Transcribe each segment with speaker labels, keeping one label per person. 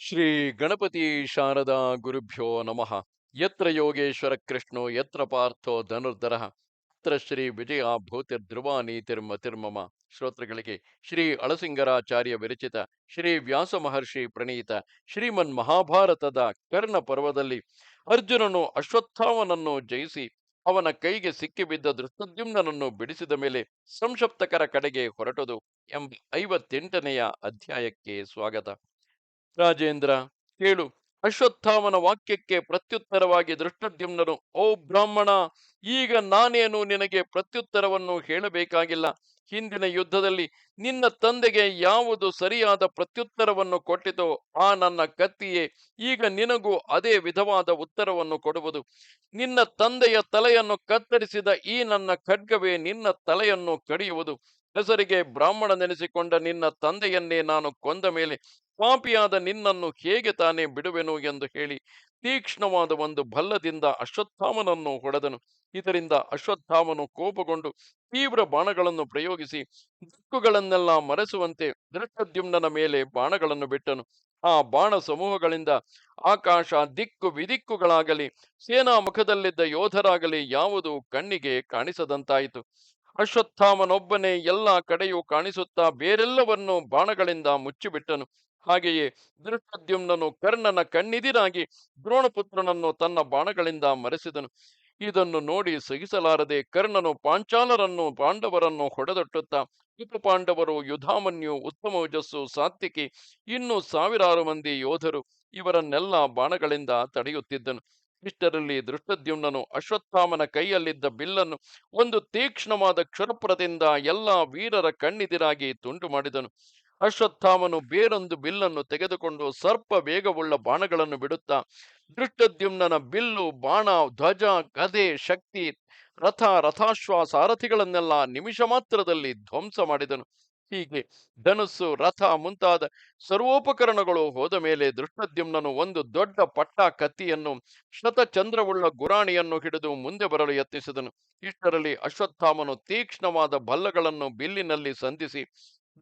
Speaker 1: ಶ್ರೀ ಗಣಪತಿ ಶಾರದಾ ಗುರುಭ್ಯೋ ನಮಃ. ಯತ್ರ ಯೋಗೇಶ್ವರ ಕೃಷ್ಣೋ, ಯತ್ರ ಪಾರ್ಥೋ ಧನುರ್ಧರ. ಯತ್ರ ಶ್ರೀ ವಿಜಯ ಭೂತಿರ್ಧ್ರುವ ನೀತಿರ್ಮತಿರ್ಮಮ ಶ್ರೋತೃಗಳಿಗೆ ಶ್ರೀ ಅಳಸಿಂಗರಾಚಾರ್ಯ ವಿರಚಿತ, ಶ್ರೀ ವ್ಯಾಸ ಮಹರ್ಷಿ ಪ್ರಣೀತ, ಶ್ರೀಮನ್ ಮಹಾಭಾರತದ ಕರ್ಣ ಪರ್ವದಲ್ಲಿ ಅರ್ಜುನನು ಅಶ್ವತ್ಥಾಮನನ್ನು ಜಯಿಸಿ, ಅವನ ಕೈಗೆ ಸಿಕ್ಕಿಬಿದ್ದ ದೃಷ್ಟದ್ಯುಮ್ನನ್ನು ಬಿಡಿಸಿದ ಮೇಲೆ ಸಂಶಪ್ತಕರ ಕಡೆಗೆ ಹೊರಟದು ಎಂಬ ಐವತ್ತೆಂಟನೆಯ ಅಧ್ಯಾಯಕ್ಕೆ ಸ್ವಾಗತ. ರಾಜೇಂದ್ರ, ಕೇಳು. ಅಶ್ವತ್ಥಾಮನ ವಾಕ್ಯಕ್ಕೆ ಪ್ರತ್ಯುತ್ತರವಾಗಿ ದೃಷ್ಟದ್ಯುಮ್ನರು ಓ ಬ್ರಾಹ್ಮಣ, ಈಗ ನಾನೇನು ನಿನಗೆ ಪ್ರತ್ಯುತ್ತರವನ್ನು ಹೇಳಬೇಕಾಗಿಲ್ಲ? ಹಿಂದಿನ ಯುದ್ಧದಲ್ಲಿ ನಿನ್ನ ತಂದೆಗೆ ಯಾವುದು ಸರಿಯಾದ ಪ್ರತ್ಯುತ್ತರವನ್ನು ಕೊಟ್ಟಿತೋ ಆ ನನ್ನ ಕತ್ತಿಯೇ, ಈಗ ನಿನಗೂ ಅದೇ ವಿಧವಾದ ಉತ್ತರವನ್ನು ಕೊಡುವುದು. ನಿನ್ನ ತಂದೆಯ ತಲೆಯನ್ನು ಕತ್ತರಿಸಿದ ಈ ನನ್ನ ಖಡ್ಗವೇ ನಿನ್ನ ತಲೆಯನ್ನು ಕಡಿಯುವುದು. ಹೆಸರಿಗೆ ಬ್ರಾಹ್ಮಣ ನೆನೆಸಿಕೊಂಡ ನಿನ್ನ ತಂದೆಯನ್ನೇ ನಾನು ಕೊಂದ ಮೇಲೆ ಪಾಪಿಯಾದ ನಿನ್ನನ್ನು ಹೇಗೆ ತಾನೇ ಬಿಡುವೆನು ಎಂದು ಹೇಳಿ ತೀಕ್ಷ್ಣವಾದ ಒಂದು ಭಲ್ಲದಿಂದ ಅಶ್ವತ್ಥಾಮನನ್ನು ಹೊಡೆದನು. ಇದರಿಂದ ಅಶ್ವತ್ಥಾಮನು ಕೋಪಗೊಂಡು ತೀವ್ರ ಬಾಣಗಳನ್ನು ಪ್ರಯೋಗಿಸಿ ದಿಕ್ಕುಗಳನ್ನೆಲ್ಲ ಮರೆಸುವಂತೆ ದೃಷ್ಟದ್ಯುಮ್ನ ಮೇಲೆ ಬಾಣಗಳನ್ನು ಬಿಟ್ಟನು. ಆ ಬಾಣ ಸಮೂಹಗಳಿಂದ ಆಕಾಶ ದಿಕ್ಕು ವಿದಿಕ್ಕುಗಳಾಗಲಿ ಸೇನಾ ಮುಖದಲ್ಲಿದ್ದ ಯೋಧರಾಗಲಿ ಯಾವುದು ಕಣ್ಣಿಗೆ ಕಾಣಿಸದಂತಾಯಿತು. ಅಶ್ವತ್ಥಾಮನೊಬ್ಬನೇ ಎಲ್ಲ ಕಡೆಯೂ ಕಾಣಿಸುತ್ತಾ ಬೇರೆಲ್ಲವನ್ನು ಬಾಣಗಳಿಂದ ಮುಚ್ಚಿಬಿಟ್ಟನು. ಹಾಗೆಯೇ ದೃಷ್ಟದ್ಯುಮ್ನನು ಕರ್ಣನ ಕಣ್ಣಿದಿರಾಗಿ ದ್ರೋಣಪುತ್ರನನ್ನು ತನ್ನ ಬಾಣಗಳಿಂದ ಮರೆಸಿದನು. ಇದನ್ನು ನೋಡಿ ಸಹಿಸಲಾರದೆ ಕರ್ಣನು ಪಾಂಚಾಲರನ್ನು, ಪಾಂಡವರನ್ನು ಹೊಡೆದಟ್ಟುತ್ತಾ, ಉಪಪಾಂಡವರು, ಯುಧಾಮನ್ಯು ಉತ್ತಮೋಜಸ್ಸು ಸಾತ್ವಿಕಿ, ಇನ್ನು ಸಾವಿರಾರು ಮಂದಿ ಯೋಧರು ಇವರನ್ನೆಲ್ಲ ಬಾಣಗಳಿಂದ ತಡೆಯುತ್ತಿದ್ದನು. ಇಷ್ಟರಲ್ಲಿ ದೃಷ್ಟದ್ಯುಮ್ನನು ಅಶ್ವತ್ಥಾಮನ ಕೈಯಲ್ಲಿದ್ದ ಬಿಲ್ಲನ್ನು ಒಂದು ತೀಕ್ಷ್ಣವಾದ ಕ್ಷುರಪ್ರದಿಂದ ಎಲ್ಲ ವೀರರ ಕಣ್ಣಿದಿರಾಗಿ ತುಂಡು ಮಾಡಿದನು. ಅಶ್ವತ್ಥಾಮನು ಬೇರೊಂದು ಬಿಲ್ಲನ್ನು ತೆಗೆದುಕೊಂಡು ಸರ್ಪ ವೇಗವುಳ್ಳ ಬಾಣಗಳನ್ನು ಬಿಡುತ್ತಾ ದೃಷ್ಟದ್ಯುಮ್ನ ಬಿಲ್ಲು, ಬಾಣ, ಧ್ವಜ, ಗದೆ, ಶಕ್ತಿ, ರಥ ರಥಾಶ್ವ ಸಾರಥಿಗಳನ್ನೆಲ್ಲ ನಿಮಿಷ ಮಾತ್ರದಲ್ಲಿ ಧ್ವಂಸ ಮಾಡಿದನು. ಹೀಗೆ ಧನುಸ್ಸು, ರಥ ಮುಂತಾದ ಸರ್ವೋಪಕರಣಗಳು ಹೋದ ಮೇಲೆ ದೃಷ್ಟದ್ಯುಮ್ನನು ಒಂದು ದೊಡ್ಡ ಪಟ್ಟ ಕತ್ತಿಯನ್ನು, ಶತಚಂದ್ರವುಳ್ಳ ಗುರಾಣಿಯನ್ನು ಹಿಡಿದು ಮುಂದೆ ಬರಲು ಯತ್ನಿಸಿದನು. ಇಷ್ಟರಲ್ಲಿ ಅಶ್ವತ್ಥಾಮನು ತೀಕ್ಷ್ಣವಾದ ಬಲ್ಲಗಳನ್ನು ಬಿಲ್ಲಿನಲ್ಲಿ ಸಂಧಿಸಿ,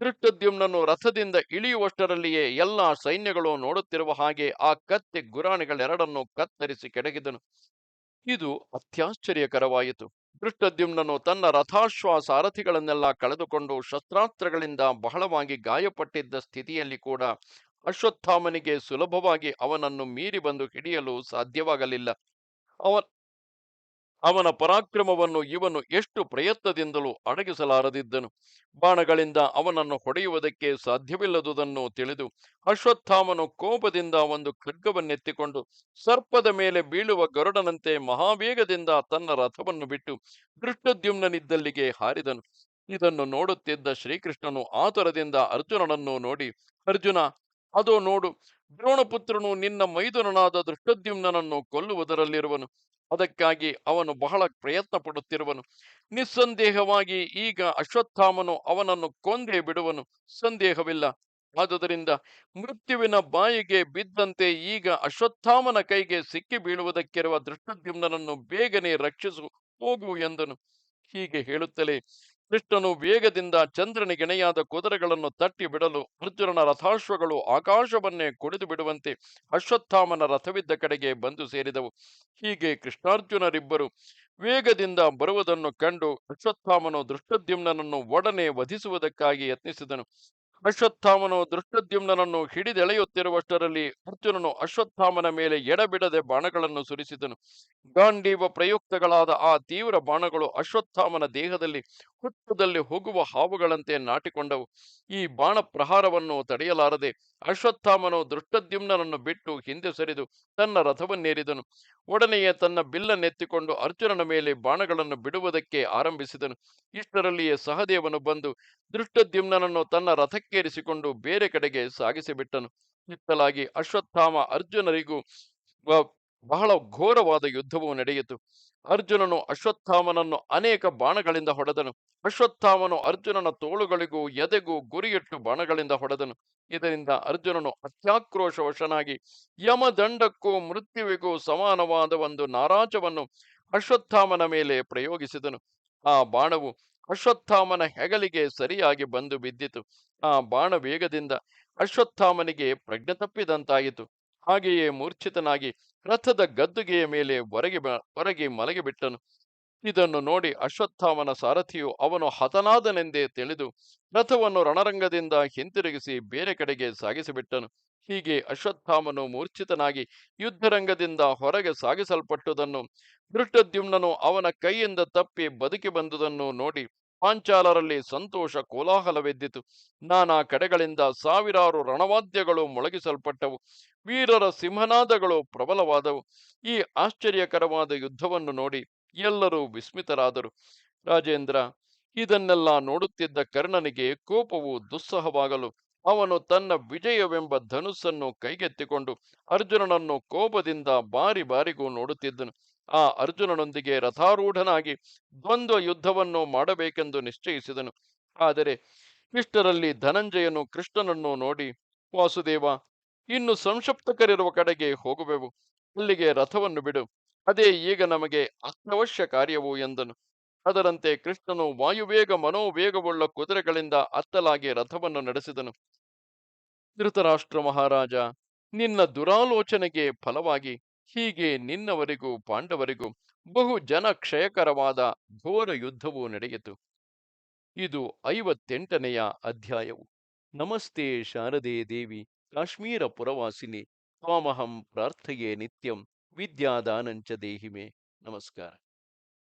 Speaker 1: ದೃಷ್ಟದ್ಯುಮ್ನನು ರಥದಿಂದ ಇಳಿಯುವಷ್ಟರಲ್ಲಿಯೇ ಎಲ್ಲ ಸೈನ್ಯಗಳು ನೋಡುತ್ತಿರುವ ಹಾಗೆ ಆ ಕತ್ತೆ ಗುರಾಣಿಗಳೆರಡನ್ನು ಕತ್ತರಿಸಿ ಕೆಡಗಿದನು. ಇದು ಅತ್ಯಾಶ್ಚರ್ಯಕರವಾಯಿತು. ದೃಷ್ಟದ್ಯುಮ್ನನು ತನ್ನ ರಥಾಶ್ವ ಸಾರಥಿಗಳನ್ನೆಲ್ಲ ಕಳೆದುಕೊಂಡು ಶಸ್ತ್ರಾಸ್ತ್ರಗಳಿಂದ ಬಹಳವಾಗಿ ಗಾಯಪಟ್ಟಿದ್ದ ಸ್ಥಿತಿಯಲ್ಲಿ ಕೂಡ ಅಶ್ವತ್ಥಾಮನಿಗೆ ಸುಲಭವಾಗಿ ಅವನನ್ನು ಮೀರಿ ಬಂದು ಹಿಡಿಯಲು ಸಾಧ್ಯವಾಗಲಿಲ್ಲ. ಅವ ಅವನ ಪರಾಕ್ರಮವನ್ನು ಇವನು ಎಷ್ಟು ಪ್ರಯತ್ನದಿಂದಲೂ ಅಡಗಿಸಲಾರದಿದ್ದನು. ಬಾಣಗಳಿಂದ ಅವನನ್ನು ಹೊಡೆಯುವುದಕ್ಕೆ ಸಾಧ್ಯವಿಲ್ಲದುದನ್ನು ತಿಳಿದು ಅಶ್ವತ್ಥಾಮನು ಕೋಪದಿಂದ ಒಂದು ಖಡ್ಗವನ್ನೆತ್ತಿಕೊಂಡು ಸರ್ಪದ ಮೇಲೆ ಬೀಳುವ ಗರುಡನಂತೆ ಮಹಾವೇಗದಿಂದ ತನ್ನ ರಥವನ್ನು ಬಿಟ್ಟು ದೃಷ್ಟದ್ಯುಮ್ನಿದ್ದಲ್ಲಿಗೆ ಹಾರಿದನು. ಇದನ್ನು ನೋಡುತ್ತಿದ್ದ ಶ್ರೀಕೃಷ್ಣನು ಆತುರದಿಂದ ಅರ್ಜುನನನ್ನು ನೋಡಿ, ಅರ್ಜುನ ಅದೋ ನೋಡು, ದ್ರೋಣಪುತ್ರನು ನಿನ್ನ ಮೈದುನನಾದ ದೃಷ್ಟದ್ಯುಮ್ನನನ್ನು ಕೊಲ್ಲುವುದರಲ್ಲಿರುವನು. ಅದಕ್ಕಾಗಿ ಅವನು ಬಹಳ ಪ್ರಯತ್ನ ಪಡುತ್ತಿರುವನು ನಿಸ್ಸಂದೇಹವಾಗಿ ಈಗ ಅಶ್ವತ್ಥಾಮನು ಅವನನ್ನು ಕೊಂದೇ ಬಿಡುವನು. ಸಂದೇಹವಿಲ್ಲ. ಆದುದರಿಂದ ಮೃತ್ಯುವಿನ ಬಾಯಿಗೆ ಬಿದ್ದಂತೆ ಈಗ ಅಶ್ವತ್ಥಾಮನ ಕೈಗೆ ಸಿಕ್ಕಿ ಬೀಳುವುದಕ್ಕಿರುವ ದೃಷ್ಟದ್ಯುಮ್ನನನ್ನು ಬೇಗನೆ ರಕ್ಷಿಸು, ಹೋಗು ಎಂದನು. ಹೀಗೆ ಹೇಳುತ್ತಲೇ ಕೃಷ್ಣನು ವೇಗದಿಂದ ಚಂದ್ರನಿಗೆಣೆಯಾದ ಕುದುರೆಗಳನ್ನು ತಟ್ಟಿ ಬಿಡಲು ಅರ್ಜುನನ ರಥಾಶ್ವಗಳು ಆಕಾಶವನ್ನೇ ಕುಡಿದು ಬಿಡುವಂತೆ ಅಶ್ವತ್ಥಾಮನ ರಥವಿದ್ದ ಕಡೆಗೆ ಬಂದು ಸೇರಿದವು. ಹೀಗೆ ಕೃಷ್ಣಾರ್ಜುನರಿಬ್ಬರು ವೇಗದಿಂದ ಬರುವುದನ್ನು ಕಂಡು ಅಶ್ವತ್ಥಾಮನು ದೃಷ್ಟದ್ಯುಮ್ನನನ್ನು ಒಡನೆ ವಧಿಸುವುದಕ್ಕಾಗಿ ಯತ್ನಿಸಿದನು. ಅಶ್ವತ್ಥಾಮನು ದೃಷ್ಟದ್ಯುಮ್ನನನ್ನು ಹಿಡಿದೆಳೆಯುತ್ತಿರುವಷ್ಟರಲ್ಲಿ ಅರ್ಜುನನು ಅಶ್ವತ್ಥಾಮನ ಮೇಲೆ ಎಡಬಿಡದೆ ಬಾಣಗಳನ್ನು ಸುರಿಸಿದನು. ಗಾಂಡೀವ ಪ್ರಯುಕ್ತಗಳಾದ ಆ ತೀವ್ರ ಬಾಣಗಳು ಅಶ್ವತ್ಥಾಮನ ದೇಹದಲ್ಲಿ ಹುಟ್ಟದಲ್ಲಿ ಹೋಗುವ ಹಾವುಗಳಂತೆ ನಾಟಿಕೊಂಡವು. ಈ ಬಾಣ ಪ್ರಹಾರವನ್ನು ತಡೆಯಲಾರದೆ ಅಶ್ವತ್ಥಾಮನು ದೃಷ್ಟದ್ಯುಮ್ನನನ್ನು ಬಿಟ್ಟು ಹಿಂದೆ ಸರಿದು ತನ್ನ ರಥವನ್ನೇರಿದನು. ಒಡನೆಯೇ ತನ್ನ ಬಿಲ್ಲನ್ನೆತ್ತಿಕೊಂಡು ಅರ್ಜುನನ ಮೇಲೆ ಬಾಣಗಳನ್ನು ಬಿಡುವುದಕ್ಕೆ ಆರಂಭಿಸಿದನು. ಇಷ್ಟರಲ್ಲಿಯೇ ಸಹದೇವನು ಬಂದು ದೃಷ್ಟದ್ಯುಮ್ನನನ್ನು ತನ್ನ ರಥಕ್ಕೇರಿಸಿಕೊಂಡು ಬೇರೆ ಕಡೆಗೆ ಸಾಗಿಸಿಬಿಟ್ಟನು. ಇತ್ತಲಾಗಿ ಅಶ್ವತ್ಥಾಮ ಅರ್ಜುನರಿಗೂ ಬಹಳ ಘೋರವಾದ ಯುದ್ಧವು ನಡೆಯಿತು. ಅರ್ಜುನನು ಅಶ್ವತ್ಥಾಮನನ್ನು ಅನೇಕ ಬಾಣಗಳಿಂದ ಹೊಡೆದನು. ಅಶ್ವತ್ಥಾಮನು ಅರ್ಜುನನ ತೋಳುಗಳಿಗೂ ಎದೆಗೂ ಗುರಿಯಿಟ್ಟು ಬಾಣಗಳಿಂದ ಹೊಡೆದನು. ಇದರಿಂದ ಅರ್ಜುನನು ಅತ್ಯಾಕ್ರೋಶವಶನಾಗಿ ಯಮದಂಡಕ್ಕೂ ಮೃತ್ಯುವಿಗೂ ಸಮಾನವಾದ ಒಂದು ನಾರಾಜವನ್ನು ಅಶ್ವತ್ಥಾಮನ ಮೇಲೆ ಪ್ರಯೋಗಿಸಿದನು. ಆ ಬಾಣವು ಅಶ್ವತ್ಥಾಮನ ಹೆಗಲಿಗೆ ಸರಿಯಾಗಿ ಬಂದು ಬಿದ್ದಿತು. ಆ ಬಾಣ ವೇಗದಿಂದ ಅಶ್ವತ್ಥಾಮನಿಗೆ ಪ್ರಜ್ಞೆ ತಪ್ಪಿದಂತಾಯಿತು. ಹಾಗೆಯೇ ಮೂರ್ಛಿತನಾಗಿ ರಥದ ಗದ್ದುಗೆಯ ಮೇಲೆ ಹೊರಗೆ ಹೊರಗೆ ಮಲಗಿಬಿಟ್ಟನು ಇದನ್ನು ನೋಡಿ ಅಶ್ವತ್ಥಾಮನ ಸಾರಥಿಯು ಅವನು ಹತನಾದನೆಂದೇ ತಿಳಿದು ರಥವನ್ನು ರಣರಂಗದಿಂದ ಹಿಂತಿರುಗಿಸಿ ಬೇರೆ ಕಡೆಗೆ ಸಾಗಿಸಿಬಿಟ್ಟನು ಹೀಗೆ ಅಶ್ವತ್ಥಾಮನು ಮೂರ್ಛಿತನಾಗಿ ಯುದ್ಧರಂಗದಿಂದ ಹೊರಗೆ ಸಾಗಿಸಲ್ಪಟ್ಟುದನ್ನು ದೃಷ್ಟದ್ಯುಮ್ನನು ಅವನ ಕೈಯಿಂದ ತಪ್ಪಿ ಬದುಕಿ ಬಂದುದನ್ನು ನೋಡಿ ಪಾಂಚಾಲರಲ್ಲಿ ಸಂತೋಷ ಕೋಲಾಹಲವೆದ್ದಿತು. ನಾನಾ ಕಡೆಗಳಿಂದ ಸಾವಿರಾರು ರಣವಾದ್ಯಗಳು ಮೊಳಗಿಸಲ್ಪಟ್ಟವು. ವೀರರ ಸಿಂಹನಾದಗಳು ಪ್ರಬಲವಾದವು. ಈ ಆಶ್ಚರ್ಯಕರವಾದ ಯುದ್ಧವನ್ನು ನೋಡಿ ಎಲ್ಲರೂ ವಿಸ್ಮಿತರಾದರು. ರಾಜೇಂದ್ರ, ಇದನ್ನೆಲ್ಲ ನೋಡುತ್ತಿದ್ದ ಕರ್ಣನಿಗೆ ಕೋಪವು ದುಸ್ಸಹವಾಗಲು ಅವನು ತನ್ನ ವಿಜಯವೆಂಬ ಧನುಸ್ಸನ್ನು ಕೈಗೆತ್ತಿಕೊಂಡು ಅರ್ಜುನನನ್ನು ಕೋಪದಿಂದ ಬಾರಿ ಬಾರಿಗೂ ನೋಡುತ್ತಿದ್ದನು. ಆ ಅರ್ಜುನನೊಂದಿಗೆ ರಥಾರೂಢನಾಗಿ ದ್ವಂದ್ವ ಯುದ್ಧವನ್ನು ಮಾಡಬೇಕೆಂದು ನಿಶ್ಚಯಿಸಿದನು. ಆದರೆ ಇಷ್ಟರಲ್ಲಿ ಧನಂಜಯನು ಕೃಷ್ಣನನ್ನು ನೋಡಿ, ವಾಸುದೇವ, ಇನ್ನು ಸಂಕ್ಷಿಪ್ತಕರಿರುವ ಕಡೆಗೆ ಹೋಗುವೆವು. ಅಲ್ಲಿಗೆ ರಥವನ್ನು ಬಿಡು. ಅದೇ ಈಗ ನಮಗೆ ಅತ್ಯವಶ್ಯ ಕಾರ್ಯವು ಎಂದನು. ಅದರಂತೆ ಕೃಷ್ಣನು ವಾಯುವೇಗ ಮನೋವೇಗವುಳ್ಳ ಕುದುರೆಗಳಿಂದ ಅತ್ತಲಾಗಿ ರಥವನ್ನು ನಡೆಸಿದನು. ಧೃತರಾಷ್ಟ್ರ ಮಹಾರಾಜ, ನಿನ್ನ ದುರಾಲೋಚನೆಗೆ ಫಲವಾಗಿ ಹೀಗೆ ನಿನ್ನವರಿಗೂ ಪಾಂಡವರಿಗೂ ಬಹು ಜನ ಕ್ಷಯಕರವಾದ ಘೋರ ಯುದ್ಧವು ನಡೆಯಿತು. ಇದು ಐವತ್ತೆಂಟನೆಯ ಅಧ್ಯಾಯವು. ನಮಸ್ತೆ ಶಾರದೆ ದೇವಿ, ಕಾಶ್ಮೀರ ಪುರವಾಸಿನಿ, ತ್ವಾಮಹಂ ಪ್ರಾರ್ಥೆಯೇ ನಿತ್ಯಂ ವಿದ್ಯಾದಾನಂಚ ದೇಹಿಮೆ. ನಮಸ್ಕಾರ.